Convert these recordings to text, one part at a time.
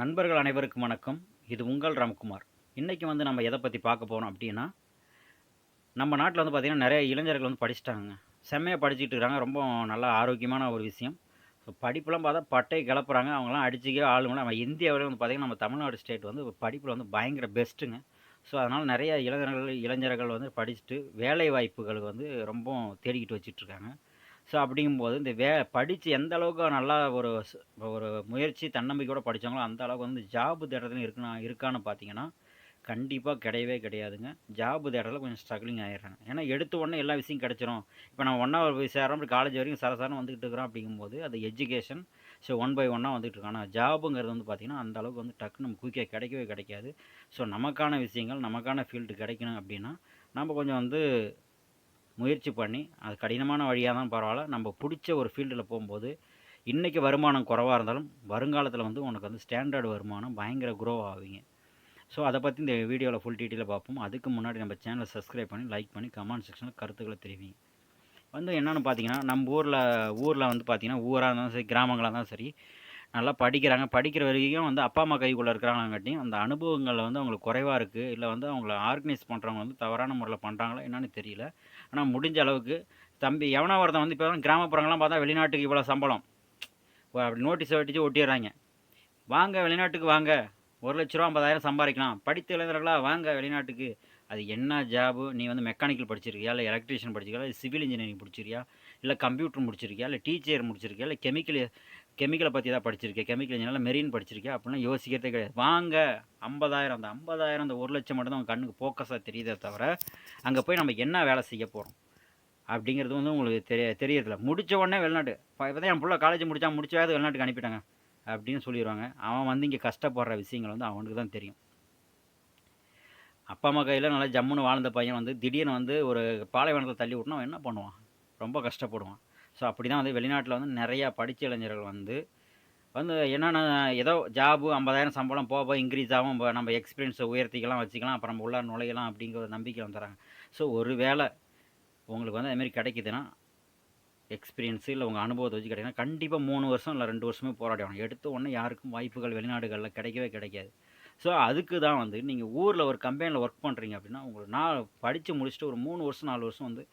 நண்பர்கள் அனைவருக்கும் வணக்கம். இது உங்கள் ராம்குமார். இன்றைக்கி வந்து நம்ம எதை பற்றி பார்க்க போகிறோம் அப்படின்னா நம்ம நாட்டில் வந்து பார்த்திங்கன்னா நிறைய இளைஞர்கள் வந்து படிச்சுட்டாங்க செம்மையாக படிச்சுட்டு இருக்காங்க. ரொம்ப நல்லா ஆரோக்கியமான ஒரு விஷயம். ஸோ படிப்புலாம் பார்த்தா பட்டை கிளப்புறாங்க. அவங்களாம் அடிச்சுக்கே ஆளுங்களாம் நம்ம இந்தியாவில் வந்து பார்த்திங்கன்னா நம்ம தமிழ்நாடு ஸ்டேட் வந்து படிப்பில் வந்து பயங்கர பெஸ்ட்டுங்க ஸோ அதனால் நிறைய இளைஞர்கள் இளைஞர்கள் வந்து படிச்சுட்டு வேலை வாய்ப்புகள் வந்து ரொம்ப தேடிக்கிட்டு வச்சுட்ருக்காங்க ஸோ அப்படிங்கும்போது இந்த வே படித்து எந்த அளவுக்கு நல்லா ஒரு ஒரு முயற்சி தன்னம்பிக்கையோட படித்தாங்களோ அந்த அளவுக்கு வந்து ஜாப் தேடுறதுல இருக்கணும் இருக்கான்னு பார்த்தீங்கன்னா கண்டிப்பாக கிடையவே கிடையாதுங்க. ஜாப் தேடுறதுல கொஞ்சம் ஸ்ட்ரகிளிங் ஆகிடுறாங்க ஏன்னா எடுத்த உடனே எல்லா விஷயம் கிடச்சிரும். இப்போ நம்ம ஒன்றா போய் சேரோம் அப்படி காலேஜ் வரைக்கும் சரசாரம் வந்துகிட்டு இருக்கிறோம் அப்படிங்கும்போது அது எஜுகேஷன் ஸோ ஒன் பை ஒன்னாக வந்துட்டு இருக்கோம் ஆனால் ஜாபுங்கிறது வந்து பார்த்திங்கன்னா அந்த அளவுக்கு வந்து டக்குன்னு நம்ம குயிக்காக கிடைக்கவே கிடைக்காது. ஸோ நமக்கான விஷயங்கள் நமக்கான ஃபீல்டு கிடைக்கணும் அப்படின்னா நம்ம கொஞ்சம் வந்து முயற்சி பண்ணி அது கடினமான வழியாக தான் பரவாயில்ல. நம்ம பிடிச்ச ஒரு ஃபீல்டில் போகும்போது இன்றைக்கி வருமானம் குறைவாக இருந்தாலும் வருங்காலத்தில் வந்து உனக்கு வந்து ஸ்டாண்டர்ட் வருமானம் பயங்கர க்ரோ ஆவீங்க. ஸோ அதை பற்றி இந்த வீடியோவில் ஃபுல் டீட்டெயிலாக பார்ப்போம். அதுக்கு முன்னாடி நம்ம சேனலை சப்ஸ்கிரைப் பண்ணி லைக் பண்ணி கமெண்ட் செக்ஷனில் கருத்துக்களை தெரிவிங்க. வந்து என்னென்னு பார்த்தீங்கன்னா நம்ம ஊரில் ஊரில் வந்து பார்த்திங்கன்னா ஊராக இருந்தாலும் சரி கிராமங்களாக இருந்தாலும் சரி நல்லா படிக்கிறாங்க. படிக்கிற வரைக்கும் வந்து அப்பா அம்மா கைக்குள்ளே இருக்கிறாங்களாங்காட்டியும் அந்த அனுபவங்களில் வந்து அவங்களுக்கு குறைவாக இருக்குது இல்லை வந்து அவங்கள ஆர்கனைஸ் பண்ணுறவங்க வந்து தவறான முறையில் பண்ணுறாங்களா என்னன்னு தெரியல. ஆனால் முடிஞ்ச அளவுக்கு தம்பி எவனா ஒருத்தன் வந்து இப்போ கிராமப்புறங்கள்லாம் பார்த்தா வெளிநாட்டுக்கு இவ்வளோ சம்பளம். அப்படி நோட்டீஸை ஒட்டிச்சு ஒட்டிடுறாங்க. வாங்க வெளிநாட்டுக்கு வாங்க. ஒரு லட்ச ரூபா ஐம்பதாயிரம் சம்பாதிக்கலாம். படித்த இளைஞர்களா வாங்க வெளிநாட்டுக்கு. அது என்ன ஜாபு நீ வந்து மெக்கானிக்கல் படிச்சிருக்கியா? இல்லை எலக்ட்ரிஷியன் படிச்சிருக்கியா? இல்லை சிவில் இன்ஜினியரிங் படிச்சிருக்கியா இல்லை கம்ப்யூட்டர் முடிச்சிருக்கியா? இல்லை டீச்சர் முடிச்சிருக்கியா? இல்லை கெமிக்கல் கெமிக்கலை பற்றி தான் படிச்சிருக்கேன் கெமிக்கல் இன்ஜினியர் மெரீன் படிச்சிருக்கேன் அப்படிலாம் யோசிக்கிறதே கிடையாது. வாங்க ஐம்பதாயிரம் அந்த ஐம்பதாயிரம் அந்த ஒரு லட்சம் மட்டும் தான் உங்கள் கண்ணுக்கு ஃபோக்கஸாக தெரியுதே தவிர அங்கே போய் நம்ம என்ன வேலை செய்ய போகிறோம் அப்படிங்கிறது வந்து உங்களுக்கு தெரிய தெரியறதில்ல. முடிச்ச உடனே வெளிநாட்டு இப்போ தான் என் பிள்ளை காலேஜ் முடித்தா முடிச்சாவது வெளிநாட்டுக்கு அனுப்பிட்டாங்க அப்படின்னு சொல்லிடுவாங்க அவன் வந்து இங்கே கஷ்டப்படுற விஷயங்கள் வந்து அவனுக்கு தான் தெரியும். அப்பா அம்மா கையில் நல்லா ஜம்முன்னு வாழ்ந்த பையன் வந்து திடீர்னு வந்து ஒரு பாலைவனத்தில் தள்ளி விட்டுனா அவன் என்ன பண்ணுவான்? ரொம்ப கஷ்டப்படுவான். ஸோ அப்படி தான் வந்து வெளிநாட்டில் வந்து நிறையா படித்த இளைஞர்கள் வந்து வந்து என்னென்ன ஏதோ ஜாபு ஐம்பதாயிரம் சம்பளம் போக போக இன்க்ரீஸ் ஆகும். நம்ம எக்ஸ்பீரியன்ஸை உயர்த்திக்கலாம் வச்சுக்கலாம். அப்புறம் உள்ள நுழையலாம் அப்படிங்கிற ஒரு நம்பிக்கை வந்துடுறாங்க. ஸோ ஒரு வேளை உங்களுக்கு வந்து அதுமாரி கிடைக்குதுன்னா எக்ஸ்பீரியன்ஸு இல்லை உங்கள் அனுபவத்தை வச்சு கிடைக்குன்னா கண்டிப்பாக மூணு வருஷம் இல்லை ரெண்டு வருஷமே போராடி ஆகணும். எடுத்த உடனே யாருக்கும் வாய்ப்புகள் வெளிநாடுகளில் கிடைக்கவே கிடைக்காது. ஸோ அதுக்கு தான் வந்து நீங்கள் ஊரில் ஒரு கம்பெனியில் ஒர்க் பண்ணுறீங்க அப்படின்னா உங்களுக்கு நான் படித்து முடிச்சுட்டு ஒரு மூணு வருஷம் நாலு வருஷம் வந்து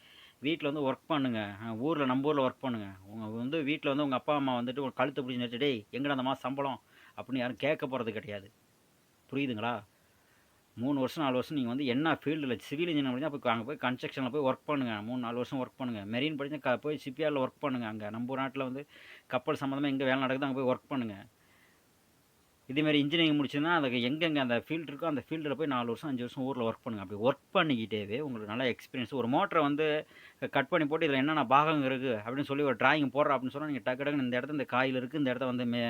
வீட்டில் வந்து ஒர்க் பண்ணுங்கள் ஊரில் நம்ம ஊரில் ஒர்க் பண்ணுங்கள் உங்கள் வந்து வீட்டில் வந்து உங்கள் அப்பா அம்மா வந்துட்டு ஒரு கழுத்தை பிடிச்சி நிறுத்தி டேய் எங்கடா அந்த மாதம் சம்பளம்? அப்படின்னு யாரும் கேட்க போகிறது கிடையாது. புரியுதுங்களா? மூணு வருஷம் நாலு வருஷம் நீங்கள் வந்து என்ன ஃபீல்டில் சிவில் இன்ஜினியர் படிச்சா போய் அங்கே போய் கன்ஸ்ட்ரக்ஷனில் போய் ஒர்க் பண்ணுங்கள் மூணு நாலு வருஷம் ஒர்க் பண்ணுங்கள் மெரீன் படிச்சா க போய் ஷிப்யார்டில் ஒர்க் பண்ணுங்கள் அங்கே நம்ம நாட்டில் வந்து கப்பல் சம்மந்தமாக எங்கே வேலை நடக்குது அங்கே போய் ஒர்க் பண்ணுங்கள் இதேமாரி இன்ஜினியரிங் முடிச்சுன்னா அதுக்கு எங்கெங்கே அந்த ஃபீல்டு இருக்கோ அந்த ஃபீல்டில் போய் நாலு வருஷம் அஞ்சு வருஷம் ஊரில் ஒர்க் பண்ணுங்கள் அப்படி ஒர்க் பண்ணிக்கிட்டேவே உங்களுக்கு நல்ல எக்ஸ்பீரியன்ஸ் ஒரு மோட்டரை வந்து கட் பண்ணி போட்டு இதில் என்னென்ன பாகம் இருக்குது அப்படின்னு சொல்லி ஒரு டிராயிங் போடுற அப்படின்னு சொன்னால் நீங்கள் டக்கு டக்குன்னு இந்த இடத்துல இந்த காயில் இருக்குது இந்த இடத்த வந்து மே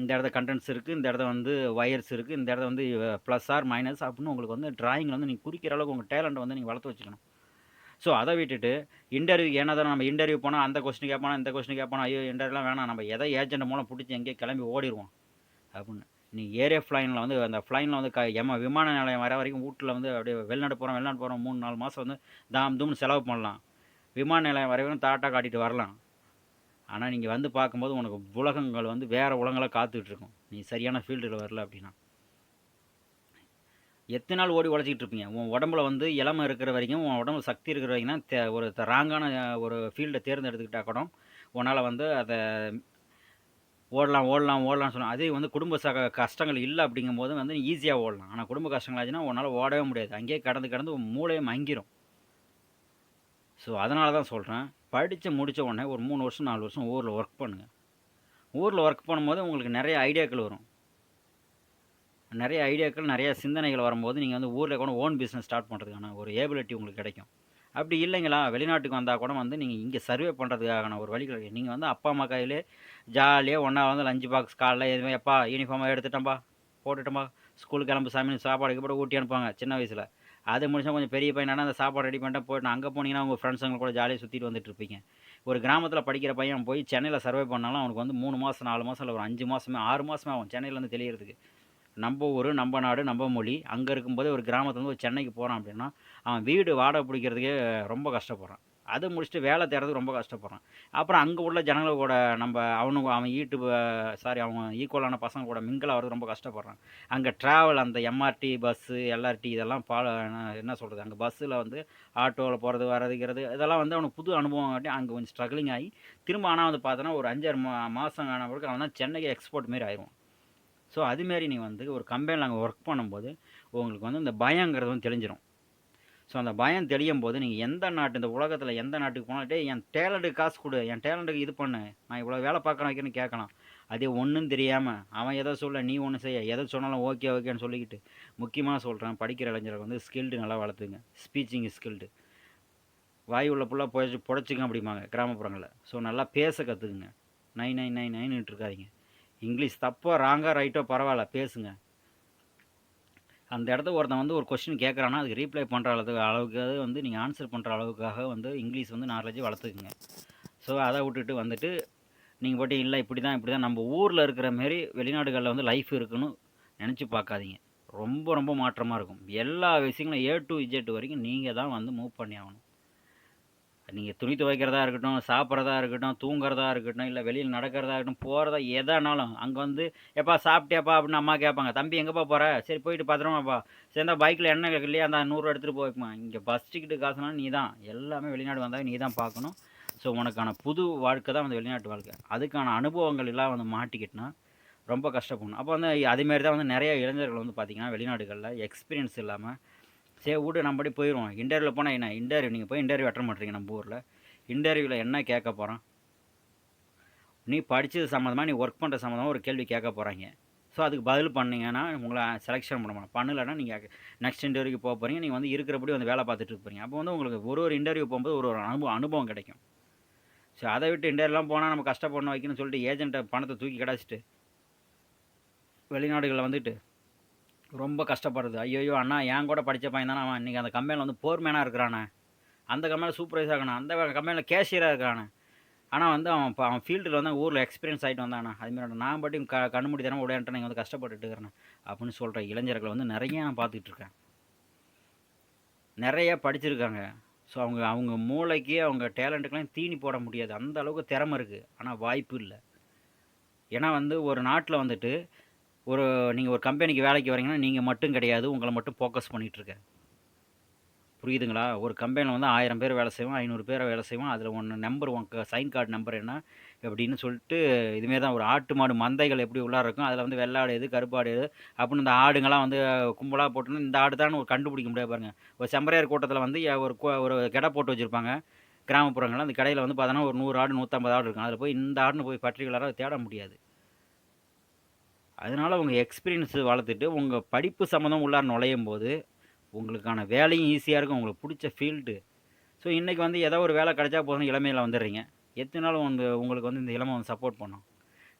இந்த இடத்த கண்டென்ட்ஸ் இருக்குது இந்த இடத்த வந்து ஒயர்ஸ் இருக்குது இந்த இடத்த வந்து ப்ளஸ் ஆர் மைனஸ் அப்படின்னு உங்களுக்கு வந்து டிராயிங்கில் வந்து நீங்கள் குறிக்கிற அளவுக்கு உங்கள் டேலண்ட்டை வந்து நீங்கள் வளர்த்து வச்சுக்கணும். ஸோ அதை விட்டுட்டு இன்டர்வியூ ஏன்னா தான் நம்ம இன்டர்வியூ போனால் அந்த கொஸ்டின் கேட்பானா இந்த கொஸ்டின் கேட்பானா ஐயோ இன்டர்வியூலாம் வேணாம் நம்ம எதை ஏஜென்ட் மூலம் பிடிச்சி எங்கேயே கிளம்பி ஓடிடுவோம் அப்படின்னு. நீ ஏரியா ஃப்ளைனில் வந்து அந்த ஃப்ளைனில் வந்து க எம விமான நிலையம் வர வரைக்கும் வீட்டில் வந்து அப்படியே வெளிநாடு போகிறோம் வெளிநாடு போகிறோம் மூணு நாலு மாதம் வந்து தாம் தூம்னு செலவு பண்ணலாம். விமான நிலையம் வரைக்கும் தாட்டாக காட்டிட்டு வரலாம். ஆனால் நீங்கள் வந்து பார்க்கும்போது உனக்கு உலகங்கள் வந்து வேறு உலகங்களாக காத்துக்கிட்டு இருக்கும். நீ சரியான ஃபீல்டில் வரல அப்படின்னா. எத்தனை நாள் ஓடி உழைச்சிக்கிட்டு இருப்பீங்க? உன் உடம்புல வந்து இளமை இருக்கிற வரைக்கும் உன் உடம்புல சக்தி இருக்கிற வரைக்கும் தான் தே ஒரு ராங்கான ஒரு ஃபீல்டை தேர்ந்தெடுத்துக்கிட்டா கூட உன்னால் வந்து அதை ஓடலாம் ஓடலாம் ஓடலாம்னு சொன்னால் அதே வந்து குடும்ப ச கஷ்டங்கள் இல்லை அப்படிங்கும்போது வந்து ஈஸியாக ஓடலாம். ஆனால் குடும்ப கஷ்டங்கள் ஆச்சுன்னா உன்னால் ஓடவே முடியாது. அங்கேயே கடந்து கடந்து மூளையை மங்கிரும். ஸோ அதனால தான் சொல்கிறேன் படித்து முடித்த உடனே ஒரு மூணு வருஷம் நாலு வருஷம் ஊரில் ஒர்க் பண்ணுங்கள் ஊரில் ஒர்க் பண்ணும்போது உங்களுக்கு நிறைய ஐடியாக்கள் வரும். நிறைய ஐடியாக்கள் நிறைய சிந்தனைகள் வரும்போது நீங்கள் வந்து ஊரில் கூட ஓன் பிஸ்னஸ் ஸ்டார்ட் பண்ணுறதுக்கான ஒரு ஏபிலிட்டி உங்களுக்கு கிடைக்கும். அப்படி இல்லைங்களா? வெளிநாட்டுக்கு வந்தால் கூட வந்து நீங்கள் இங்கே சர்வே பண்ணுறதுக்கான ஒரு வழி நீங்கள் வந்து அப்பா அம்மா கையிலே ஜாலியாக ஒன்றா வந்து லஞ்ச் பாக்ஸ் காலைல எதுவுமே எப்பா யூனிஃபார்மாக எடுத்துட்டோம்பா போட்டுட்டோம்பா ஸ்கூலுக்கு கிளம்பு சாமி சாப்பாடுக்கு கூட ஊட்டி அனுப்புவாங்க சின்ன வயசில். அது முடிச்சா கொஞ்சம் பெரிய பையனான அந்த சாப்பாடு ரெடி பண்ணிட்டு போயிட்டு அங்கே போனீங்கன்னா உங்கள் ஃப்ரெண்ட்ஸுங்க கூட ஜாலியாக சுற்றிட்டு வந்துட்டு இருப்பீங்க. ஒரு கிராமத்தில் படிக்கிற பையன் போய் சென்னையில் சர்வே பண்ணாலும் அவனுக்கு வந்து மூணு மாதம் நாலு மாதம் இல்லை ஒரு அஞ்சு மாதமே ஆறு மாதமே ஆகும் சென்னையிலேருந்து தெளியறதுக்கு. நம்ம ஊர் நம்ம நாடு நம்ம மொழி அங்கே இருக்கும்போது ஒரு கிராமத்துலேருந்து ஒரு சென்னைக்கு போகிறான் அப்படின்னா அவன் வீடு வாடகை பிடிக்கிறதுக்கே ரொம்ப கஷ்டப்படுறான். அது முடிச்சுட்டு வேலை தேடுறது ரொம்ப கஷ்டப்படுறான். அப்புறம் அங்கே உள்ள ஜனங்க கூட நம்ம அவனுக்கு அவன் ஈட்டு சாரி அவன் ஈக்குவலான பசங்க கூட மிங்கில் ஆகிறது ரொம்ப கஷ்டப்படுறான். அங்கே ட்ராவல் அந்த எம்ஆர்டி பஸ்ஸு எல்ஆர்டி இதெல்லாம் பால என்ன சொல்கிறது அங்கே பஸ்ஸில் வந்து ஆட்டோவில் போகிறது வரதுங்கிறது இதெல்லாம் வந்து அவனுக்கு புது அனுபவம் காட்டி அங்கே கொஞ்சம் ஸ்ட்ரகிளிங் ஆகி திரும்ப ஆனால் வந்து பார்த்தோன்னா ஒரு அஞ்சாறு மா மாதம் ஆன பிறகு அவன் தான் சென்னைக்கு எக்ஸ்போர்ட் மாரி ஆயிடுவான் ஸோ அதுமாரி நீ வந்து ஒரு கம்பெனியில் நாங்கள் ஒர்க் பண்ணும்போது உங்களுக்கு வந்து இந்த பயங்கிறது வந்து தெளிஞ்சிடும் ஸோ அந்த பயம் தெளியும் போது நீங்கள் எந்த நாட்டு இந்த உலகத்தில் எந்த நாட்டுக்கு போனாலே என் டேலண்ட்டுக்கு காசு கொடு என் டேலண்ட்டுக்கு இது பண்ணு நான் இவ்வளோ வேலை பார்க்குறேன் வைக்கிறேன்னு கேட்கலாம். அதே ஒன்றும் தெரியாமல் அவன் எதை சொல்ல நீ ஒன்று செய்ய எதை சொன்னாலும் ஓகே ஓகேன்னு சொல்லிக்கிட்டு முக்கியமாக சொல்கிறேன் படிக்கிற இளைஞர்கள் வந்து ஸ்கில்டு நல்லா வளர்த்துங்க. ஸ்பீச்சிங் ஸ்கில்டு வாய் உள்ள ஃபுல்லாக புழைச்சி புழைச்சிங்க அப்படிம்பாங்க கிராமப்புறங்களில். ஸோ நல்லா பேச கற்றுக்குங்க நைன் நைன் நைன் நைன்னுட்டு இருக்காதீங்க. இங்கிலீஷ் தப்போ ராங்காக ரைட்டோ பரவாயில்ல பேசுங்க. அந்த இடத்த ஒருத்தன் வந்து ஒரு கொஸ்டின் கேட்குறான்னா அதுக்கு ரீப்ளை பண்ணுற அளவுக்கு அளவுக்காக வந்து நீங்கள் ஆன்சர் பண்ணுற அளவுக்காக வந்து இங்கிலீஷ் வந்து நாலேஜ் வளர்த்துக்குங்க. ஸோ அதை விட்டுட்டு வந்துட்டு நீங்கள் போட்டு இல்லை இப்படி தான் இப்படி தான் நம்ம ஊரில் இருக்கிற மாரி வெளிநாடுகளில் வந்து லைஃப் இருக்குன்னு நினச்சி பார்க்காதீங்க. ரொம்ப ரொம்ப மாற்றமாக இருக்கும். எல்லா விஷயங்களும் ஏ டு இஜெட் வரைக்கும் நீங்கள் தான் வந்து மூவ் பண்ணி ஆகணும். நீங்கள் துணி துவைக்கிறதா இருக்கட்டும் சாப்பிட்றதா இருக்கட்டும் தூங்குறதா இருக்கட்டும் இல்லை வெளியில் நடக்கிறதா இருக்கட்டும் போகிறதா எதானாலும் அங்கே வந்து எப்பா சாப்பிட்டியாப்பா? அப்படின்னு அம்மா கேட்பாங்க. தம்பி எங்கேப்பா போகிற சரி போயிட்டு பத்திரமாப்பா. சரி இந்த பைக்கில் எண்ணெய் இல்லையா? அந்த நூறுரூவா எடுத்துகிட்டு போய்க்குமா. இங்கே பஸ் டிக்கெட்டு காசுனா நீ தான். எல்லாமே வெளிநாடு வந்தால் நீ தான் பார்க்கணும். ஸோ உனக்கான புது வாழ்க்கை தான் வந்து வெளிநாட்டு வாழ்க்கை. அதுக்கான அனுபவங்கள் எல்லாம் வந்து மாட்டிக்கிட்டுனா ரொம்ப கஷ்டப்படணும். அப்போ வந்து அதேமாரி தான் வந்து நிறைய இளைஞர்கள் வந்து பார்த்திங்கன்னா வெளிநாடுகளில் எக்ஸ்பீரியன்ஸ் இல்லாமல் சரி விடு நம்ம படி போயிடுவோம் இன்டர்வியூவில் போனால் என்ன? இன்டர்வியூ நீங்கள் போய் இன்டர்வியூ அட்டன் பண்ணுறீங்க நம்ம ஊரில். இன்டர்வியூவில் என்ன கேட்க போகிறான் நீ படித்தது சம்மந்தமாக நீ ஒர்க் பண்ணுற சம்மந்தமாக ஒரு கேள்வி கேட்க போகிறாங்க ஸோ அதுக்கு பதில் பண்ணீங்கன்னா உங்களை செலெக்ஷன் பண்ண மாட்டோம் பண்ணலைன்னா நீங்கள் நெக்ஸ்ட் இன்டர்வியூக்கு போக போகிறீங்க நீங்கள் வந்து இருக்கிறபடி வந்து வேலை பார்த்துட்டு இருக்க போகிறீங்க அப்போ வந்து உங்களுக்கு ஒரு ஒரு இன்டர்வியூ போகும்போது ஒரு ஒரு அனுபவம் அனுபவம் கிடைக்கும். ஸோ அதை விட்டு இன்டர்வியூலாம் போனால் நம்ம கஷ்டப்படணும் வைக்கணும்னு சொல்லிட்டு ஏஜென்ட்டை பணத்தை தூக்கி கிடச்சிட்டு வெளிநாடுகளில் வந்துட்டு ரொம்ப கஷ்டப்படுறது ஐயோ அண்ணா என் கூட படித்த பையன் தானே அவன். இன்றைக்கி அந்த கம்பெனியில் வந்து போர்மேனாக இருக்கிறானே. அந்த கம்பெனியில் சூப்பர்வைஸாக இருக்கணும் அந்த கம்பெனியில் கேஷியராக இருக்கிறானே ஆனால் வந்து அவன் இப்போ அவன் ஃபீல்டில் வந்து ஊரில் எக்ஸ்பீரியன்ஸ் ஆகிட்டு வந்தானா. அதுமாரி நான் பாட்டி க கண்ணுமுடி தரம் உடையான்ட்டு நீங்கள் வந்து கஷ்டப்பட்டுட்டு இருக்கிறேன். அப்படின்னு சொல்கிற இளைஞர்களை வந்து நிறைய நான் பார்த்துக்கிட்டு இருக்கேன். நிறைய படிச்சிருக்காங்க. ஸோ அவங்க அவங்க மூளைக்கு அவங்க டேலண்ட்டுக்கெலாம் தீனி போட முடியாது. அந்த அளவுக்கு திறமை இருக்குது ஆனால் வாய்ப்பு இல்லை. ஏன்னா வந்து ஒரு நாட்டில் வந்துட்டு ஒரு நீங்கள் ஒரு கம்பெனிக்கு வேலைக்கு வரீங்கன்னா நீங்கள் மட்டும் கிடையாது. உங்களை மட்டும் ஃபோக்கஸ் பண்ணிகிட்ருக்க புரியுதுங்களா? ஒரு கம்பெனியில் வந்து ஆயிரம் பேர் வேலை செய்வோம் ஐநூறு பேரை வேலை செய்வோம் அதில் ஒன்று நம்பர் உங்க சைன் கார்டு நம்பர் என்ன எப்படின்னு சொல்லிட்டு இதுமாரி தான் ஒரு ஆட்டு மாடு மந்தைகள் எப்படி உள்ளார இருக்கும். அதில் வந்து வெள்ளாடு எது கருப்பாடு எது அப்படின்னு இந்த ஆடுங்கள்லாம் வந்து கும்பலாக போட்டுன்னு இந்த ஆடு தான் ஒரு கண்டுபிடிக்க முடியாது பாருங்கள் ஒரு செம்பரையார் கூட்டத்தில் வந்து ஒரு ஒரு கடை போட்டு வச்சுருப்பாங்க. கிராமப்புறங்களில் அந்த கடையில் வந்து பார்த்தோன்னா ஒரு நூறு ஆடு நூற்றம்பது ஆடு இருக்கும். அதில் போய் இந்த ஆடுன்னு போய் பர்டிகுலராக தேட முடியாது. அதனால் உங்கள் எக்ஸ்பீரியன்ஸ் வளர்த்துட்டு உங்கள் படிப்பு சம்மந்தம் உள்ளார நுழையும் போது உங்களுக்கான வேலையும் ஈஸியாக இருக்கும் உங்களுக்கு பிடிச்ச ஃபீல்டு ஸோ இன்றைக்கி வந்து ஏதோ ஒரு வேலை கிடைச்சா போதும் இளமையில் வந்துடுறீங்க. எத்தனை நாள் வந்து உங்களுக்கு வந்து இந்த இளமை வந்து சப்போர்ட் பண்ணும்?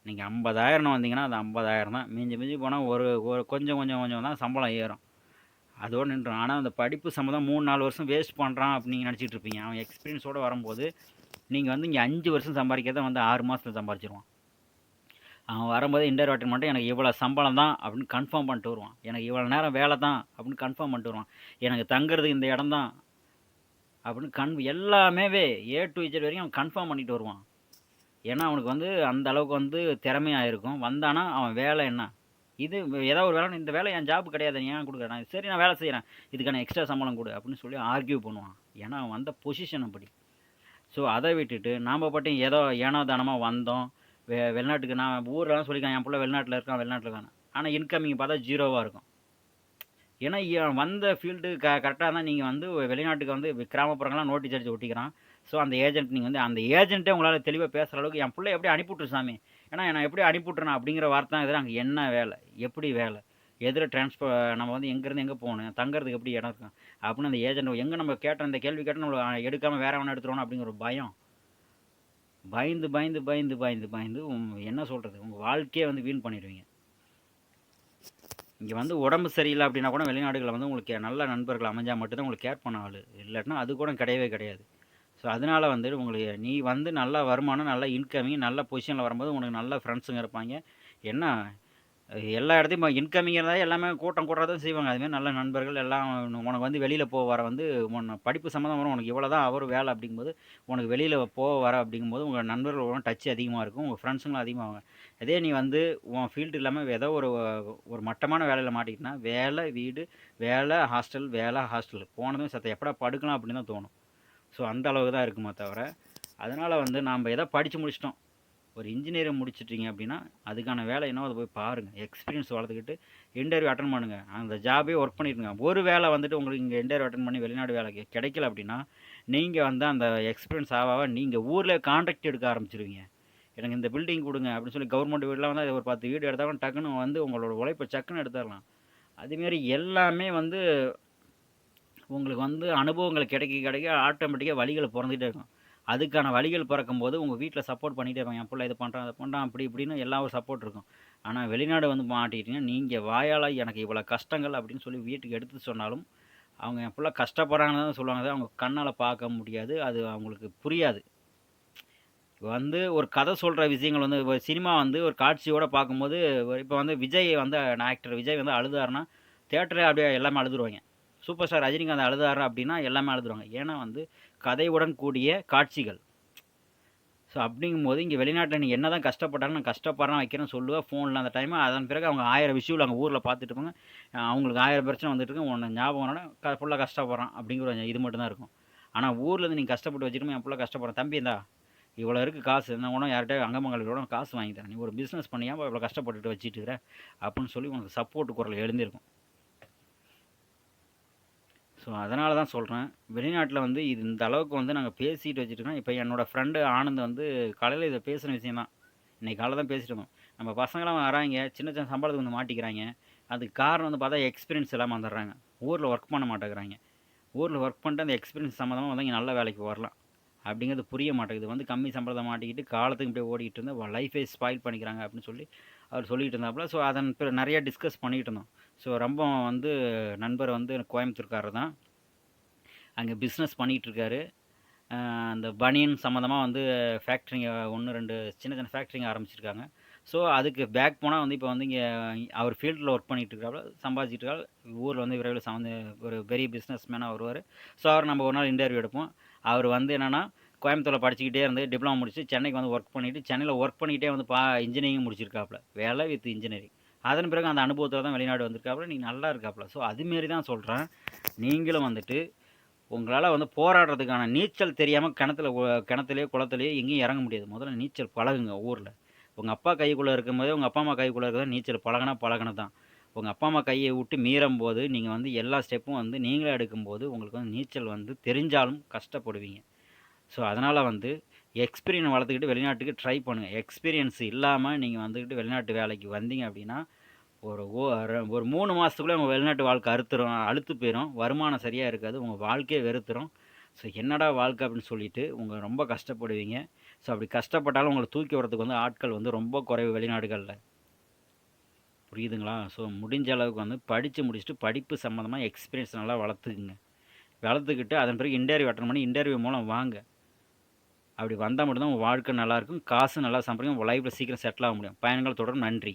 நீங்கள் ஐம்பதாயிரம் வந்தீங்கன்னா அது ஐம்பதாயிரம் தான். மிஞ்சி மிஞ்சி போனால் ஒரு ஒரு கொஞ்சம் கொஞ்சம் கொஞ்சம் தான் சம்பளம் ஏறும். அதோடு நின்றும். ஆனால் அந்த படிப்பு சம்மந்தம் மூணு நாலு வருஷம் வேஸ்ட் பண்ணுறான் அப்படின்னு நினச்சிட்டு இருப்பீங்க. அவன் எக்ஸ்பீரியன்ஸோடு வரும்போது நீங்கள் வந்து இங்கே அஞ்சு வருஷம் சம்பாதிக்கிறத வந்து ஆறு மாதத்தில் சம்பாதிச்சிருவான். அவன் வரும்போது இன்டர்வியூ அட்டன் பண்ணிட்டு எனக்கு இவ்வளோ சம்பளம் தான் அப்படின்னு கன்ஃபார்ம் பண்ணிட்டு வருவான். எனக்கு இவ்வளோ நேரம் வேலை தான் அப்படின்னு கன்ஃபார்ம் பண்ணிட்டு வருவான். எனக்கு தங்குறதுக்கு இந்த இடம் தான் அப்படின்னு கன் எல்லாமே ஏ டு இஜெட் வரைக்கும் அவன் கன்ஃபார்ம் பண்ணிட்டு வருவான். ஏன்னா அவனுக்கு வந்து அந்த அளவுக்கு வந்து திறமையாக இருக்கும். வந்தானா அவன் வேலை என்ன? இது ஏதோ ஒரு வேலை இந்த வேலை என் ஜாப் கிடையாது ஏன் கொடுக்குறேன் சரி நான் வேலை செய்கிறேன் இதுக்கான எக்ஸ்ட்ரா சம்பளம் கொடு அப்படின்னு சொல்லி ஆர்கியூ பண்ணுவான். ஏன்னா அவன் வந்த பொசிஷன் அப்படி. ஸோ அதை விட்டுட்டு நாம் பட்டும் ஏதோ ஏனோ தானமாக வந்தோம். வெ வெளிநாட்டுக்கு நான் ஊரெலாம் சொல்லியிருக்கேன் என் பிள்ளை வெளிநாட்டில் இருக்கான் வெளிநாட்டில் இருக்கான் ஆனால் இன்கமிங் பார்த்தா ஜீரோவாக இருக்கும். ஏன்னா வந்த ஃபீல்டு க கரெக்டாக தான் நீங்கள் வந்து வெளிநாட்டுக்கு வந்து கிராமப்புறங்கள்லாம் நோட்டீஸ் அடிச்சு ஒட்டிக்கிறான். ஸோ அந்த ஏஜென்ட் நீங்கள் வந்து அந்த ஏஜென்ட்டே உங்களால் தெளிவாக பேசுகிற அளவுக்கு என் பிள்ளை எப்படி அனுப்பிவிட்ரு சாமி? ஏன்னா நான் எப்படி அனுப்பிவிட்றேன் அப்படிங்கிற வார்த்தை தான் அங்கே என்ன வேலை? எப்படி வேலை? எதில் ட்ரான்ஸ்ஃபர் நம்ம வந்து எங்கேருந்து எங்கே போகணும்? தங்குறதுக்கு எப்படி இடம் இருக்கும்? அப்படின்னு அந்த ஏஜென்ட் எங்கே நம்ம கேட்ட இந்த கேள்வி கேட்டால் நம்ம எடுக்காமல் வேறு ஒன்று எடுத்துருவோம் அப்படிங்கிற ஒரு பயம். பயந்து பயந்து பயந்து பயந்து பயந்து என்ன சொல்கிறது உங்கள் வாழ்க்கையே வந்து வீண் பண்ணிடுவீங்க. இங்கே வந்து உடம்பு சரியில்லை அப்படின்னா கூட வெளிநாடுகளில் வந்து உங்களுக்கு நல்ல நண்பர்கள் அமைஞ்சால் மட்டும்தான் உங்களுக்கு கேர் பண்ண ஆள். இல்லைன்னா அது கூட கிடையவே கிடையாது. ஸோ அதனால் வந்து உங்களுக்கு நீ வந்து நல்ல வருமானம் நல்ல இன்கமிங் நல்ல பொசிஷனில் வரும்போது உனக்கு நல்ல ஃப்ரெண்ட்ஸுங்க இருப்பாங்க. என்ன? எல்லா இடத்தையும் இப்போ இன்கமிங் இருந்தால் எல்லாமே கூட்டம் கூட்டுறது செய்வாங்க. அதுமாதிரி நல்ல நண்பர்கள் எல்லாம் உனக்கு வந்து வெளியில் போக வர வந்து உன் படிப்பு சம்மந்தம் வரும். உனக்கு இவ்வளோ தான் அவர் வேலை அப்படிங்கும்போது உனக்கு வெளியில் போக வர அப்படிங்கும்போது உங்கள் நண்பர்களோட டச் அதிகமாக இருக்கும். உங்கள் ஃப்ரெண்ட்ஸுங்களும் அதிகமாகும் அதே நீ வந்து உன் ஃபீல்டு இல்லாமல் ஏதோ ஒரு ஒரு மட்டமான வேலையில் மாட்டிக்கிட்டனா வேலை வீடு வேலை ஹாஸ்டல் வேலை ஹாஸ்டல் போனதும் சத்த எப்படா படுக்கலாம் அப்படின்னு தான் தோணும். ஸோ அந்த அளவுக்கு தான் இருக்குமே தவிர அதனால் வந்து நாம் எதோ படித்து முடிச்சிட்டோம். ஒரு இன்ஜினியரிங் முடிச்சிட்டிங்க அப்படின்னா அதுக்கான வேலை என்னவோ அதை போய் பாருங்கள் எக்ஸ்பீரியன்ஸ் வளர்த்துக்கிட்டு இன்டர்வியூ அட்டன் பண்ணுங்கள் அந்த ஜாபே ஒர்க் பண்ணிடுங்க ஒரு வேலை வந்துட்டு உங்களுக்கு இங்கே இன்டர்வியூ அட்டன் பண்ணி வெளிநாடு வேலைக்கு கிடைக்கல அப்படின்னா நீங்கள் வந்து அந்த எக்ஸ்பீரியன்ஸ் ஆவாக நீங்கள் ஊரில் கான்ட்ராக்ட் எடுக்க ஆரம்பிச்சிருவீங்க. எனக்கு இந்த பில்டிங் கொடுங்க அப்படின்னு சொல்லி கவர்மெண்ட் வீடெலாம் வந்து ஒரு பத்து வீடு எடுத்தாலும் டக்குன்னு வந்து உங்களோட உழைப்பை சக்குன்னு எடுத்துடலாம். அதுமாரி எல்லாமே வந்து உங்களுக்கு வந்து அனுபவங்கள் கிடைக்க கிடைக்க ஆட்டோமேட்டிக்காக வழிகள் பிறந்துகிட்டே இருக்கும். அதுக்கான வழிகள் பிறக்கும்போது உங்கள் வீட்டில் சப்போர்ட் பண்ணிகிட்டே இருப்பாங்க. என் பிள்ளை இது பண்ணுறான் அதை பண்ணுறான் அப்படி இப்படின்னு எல்லா ஒரு சப்போர்ட் இருக்கும். ஆனால் வெளிநாடு வந்து மாட்டிட்டீங்கன்னா நீங்கள் வாயால் எனக்கு இவ்வளோ கஷ்டங்கள் அப்படின்னு சொல்லி வீட்டுக்கு எடுத்து சொன்னாலும் அவங்க என் பிள்ளை கஷ்டப்படுறாங்கன்னு தான் சொல்லுவாங்க. அவங்க கண்ணால் பார்க்க முடியாது. அது அவங்களுக்கு புரியாது. வந்து ஒரு கதை சொல்கிற விஷயங்கள் வந்து ஒரு சினிமா வந்து ஒரு காட்சியோடு பார்க்கும்போது இப்போ வந்து விஜய் வந்து ஆக்டர் விஜய் வந்து அழுதாருன்னா தேட்டரே அப்படியே எல்லாமே அழுதுருவாங்க. சூப்பர் ஸ்டார் ரஜினிகாந்த் அழுதாரு அப்படின்னா எல்லாமே அழுதுருவாங்க. ஏன்னா வந்து கதையுடன் கூடிய காட்சிகள். ஸோ அப்படிங்கும்போது இங்கே வெளிநாட்டில் நீ என்ன தான் கஷ்டப்பட்டாலும் நான் கஷ்டப்படுறேன் வைக்கிறேன் சொல்லுவேன் ஃபோனில் அந்த டைம் அதன் பிறகு அவங்க ஆயிரம் விஷயம் அங்கே ஊரில் பார்த்துட்டு இருப்பாங்க. அவங்களுக்கு ஆயிரம் பிரச்சனை வந்துட்டு இருக்கு. உன்னை ஞாபகம் க ஃபுல்லாக கஷ்டப்படுறான் அப்படிங்கிற ஒரு இது மட்டும் தான் இருக்கும். ஆனால் ஊரில் இருந்து நீங்கள் கஷ்டப்பட்டு வச்சுட்டு என் ஃபுல்லாக கஷ்டப்படுறேன். தம்பி இந்தா இவ்வளோ இருக்குது காசு. என்ன உடனே யார்கிட்ட அங்கமங்களோட காசு வாங்கி தரேன். நீ ஒரு பிஸ்னஸ் பண்ணியாமல் இவ்வளோ கஷ்டப்பட்டுட்டு வச்சுட்டு இருக்கிற அப்படின்னு சொல்லி உனக்கு சப்போர்ட் குரல் எழுந்திருக்கும். ஸோ அதனால தான் சொல்கிறேன் வெளிநாட்டில் வந்து இது இந்த அளவுக்கு வந்து நாங்கள் பேசிட்டு வச்சுருக்கோம் இப்போ என்னோடய ஃப்ரெண்டு ஆனந்த் வந்து காலையில் இதை பேசின விஷயம் தான் இன்றைக்கி காலையில் தான் பேசிட்டு இருந்தோம். நம்ம பசங்களாம் வராங்க. சின்ன சின்ன சம்பளத்துக்கு வந்து மாட்டிக்கிறாங்க. அதுக்கு காரணம் வந்து பார்த்தா எக்ஸ்பீரியன்ஸ் இல்லாமல் வந்துடுறாங்க. ஊரில் ஒர்க் பண்ண மாட்டேங்கிறாங்க. ஊரில் ஒர்க் பண்ணிட்டு அந்த எக்ஸ்பீரியன்ஸ் சம்மந்தமாக வந்து இங்கே நல்ல வேலைக்கு வரலாம். அப்படிங்கிறது புரிய மாட்டேங்குது. வந்து கம்மி சம்பளத்தை மாட்டிக்கிட்டு காலத்துக்கு இப்படியே ஓடிக்கிட்டு இருந்தால் லைஃபே ஸ்பாயில் பண்ணிக்கிறாங்க அப்படின்னு சொல்லி அவர் சொல்லிகிட்டு இருந்தாப்புல. ஸோ அதன் பிறகு நிறைய டிஸ்கஸ் பண்ணிகிட்டு இருந்தோம். ஸோ ரொம்ப வந்து நண்பர் வந்து கோயம்புத்தூர்காரர் தான். அங்கே பிஸ்னஸ் பண்ணிகிட்ருக்காரு அந்த பனியன் சம்மந்தமாக வந்து ஃபேக்ட்ரிங்க ஒன்று ரெண்டு சின்ன சின்ன ஃபேக்ட்ரிங்க ஆரம்பிச்சிருக்காங்க. ஸோ அதுக்கு பேக் போனால் வந்து இப்போ வந்து இங்கே அவர் ஃபீல்டில் ஒர்க் பண்ணிகிட்டு இருக்காப்புல சம்பாதிச்சிட்டு இருக்காரு ஊரில் வந்து விரைவில் சம்மந்த ஒரு பெரிய பிஸ்னஸ் மேனாக வருவார். ஸோ அவர் நம்ம ஒரு நாள் இன்டர்வியூ எடுப்போம். அவர் வந்து என்னென்னா கோயம்புத்தூரில் படிச்சுக்கிட்டே இருந்து டிப்ளமோ முடிச்சு சென்னைக்கு வந்து ஒர்க் பண்ணிவிட்டு சென்னையில் ஒர்க் பண்ணிக்கிட்டே வந்து பா இன்ஜினியரிங் முடிச்சிருக்காப்புல. வேலை வித் இன்ஜினியரிங் அதன் பிறகு அந்த அனுபவத்தில் தான் வெளிநாடு வந்திருக்காப்புல நீ நல்லா இருக்காப்புல. ஸோ அதுமாரி தான் சொல்கிறேன் நீங்களும் வந்துட்டு உங்களால் வந்து போராடுறதுக்கான நீச்சல் தெரியாமல் கிணத்துல கிணத்துலையோ குளத்துலையோ எங்கேயும் இறங்க முடியாது. முதல்ல நீச்சல் பழகுங்க ஊரில். உங்கள் அப்பா கைக்குள்ளே இருக்கும்போதே உங்கள் அப்பா அம்மா கைக்குள்ளே இருக்கிறதா நீச்சல். பழகினா பழகினது தான். உங்கள் அப்பா அம்மா கையை விட்டு மீறும் போது நீங்கள் வந்து எல்லா ஸ்டெப்பும் வந்து நீங்களே எடுக்கும்போது உங்களுக்கு வந்து நீச்சல் வந்து தெரிஞ்சாலும் கஷ்டப்படுவீங்க. ஸோ அதனால் வந்து எக்ஸ்பீரியன்ஸ் வளர்த்துக்கிட்டு வெளிநாட்டுக்கு ட்ரை பண்ணுங்கள் எக்ஸ்பீரியன்ஸ் இல்லாமல் நீங்கள் வந்துக்கிட்டு வெளிநாட்டு வேலைக்கு வந்தீங்க அப்படின்னா ஒரு ஓ ஒரு மூணு மாதத்துக்குள்ளே உங்கள் வெளிநாட்டு வாழ்க்கை அறுத்துரும் அழுத்து போயிடும் வருமானம் சரியாக இருக்காது. உங்கள் வாழ்க்கையே வெறுத்துரும். ஸோ என்னடா வாழ்க்கை அப்படின்னு சொல்லிட்டு உங்கள் ரொம்ப கஷ்டப்படுவீங்க. ஸோ அப்படி கஷ்டப்பட்டாலும் உங்களை தூக்கி விடுறதுக்கு வந்து ஆட்கள் வந்து ரொம்ப குறைவு வெளிநாடுகளில். புரியுதுங்களா? ஸோ முடிஞ்ச அளவுக்கு வந்து படித்து முடிச்சுட்டு படிப்பு சம்மந்தமாக எக்ஸ்பீரியன்ஸ் நல்லா வளர்த்துக்குங்க. வளர்த்துக்கிட்டு அதன் பிறகு இன்டர்வியூ அட்டன் பண்ணி இன்டர்வியூ மூலம் வாங்க. அப்படி வந்தால் மட்டும்தான் உங்கள் வாழ்க்கை நல்லாயிருக்கும் காசு நல்லா சம்பாதிக்கும் உங்கள் லைஃப்பில் சீக்கிரம் செட்டில் ஆக முடியும். பயணங்கள் தொடரும். நன்றி.